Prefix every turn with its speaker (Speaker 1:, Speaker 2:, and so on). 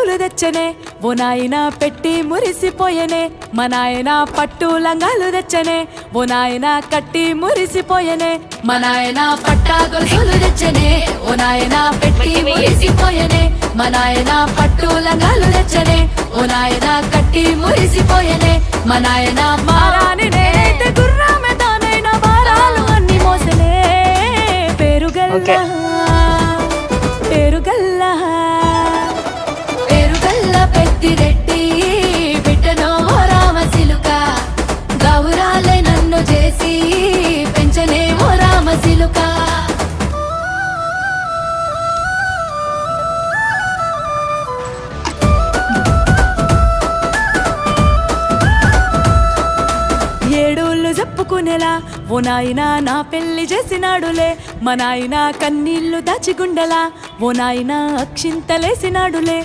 Speaker 1: గొలుసులు తెచ్చనే ఓ నాయన పెట్టి మురిసిపోయనే మా నాయన పట్టు లంగాలు తెచ్చనే ఓ నాయన కట్టి మురిసిపోయనే మా నాయన పట్టా గొలుసులు తెచ్చనే ఓ నాయన పెట్టి మురిసిపోయనే మా నాయన పట్టు లంగాలు తెచ్చనే ఓ నాయన కట్టి మురిసిపోయనే మా నాయన మారాని నేనైతే గుర్రామె తానైనా భారాలు అన్ని మోసలే పేరుగల్లా పేరుగల్లా పేరుగల్ల. పెద్దిరెడ్డి బిడ్డనో రామసిలుక గౌరాలే నన్ను చేసి పెంచనేమో రామసిలుక ఏడోళ్ళు చెప్పుకునేలా ఓ నాయన నా పెళ్ళి చేసినాడులే. మా నాయన కన్నీళ్ళు దాచిగుండెలా ఓ నాయన అక్షింతలేసినాడులే.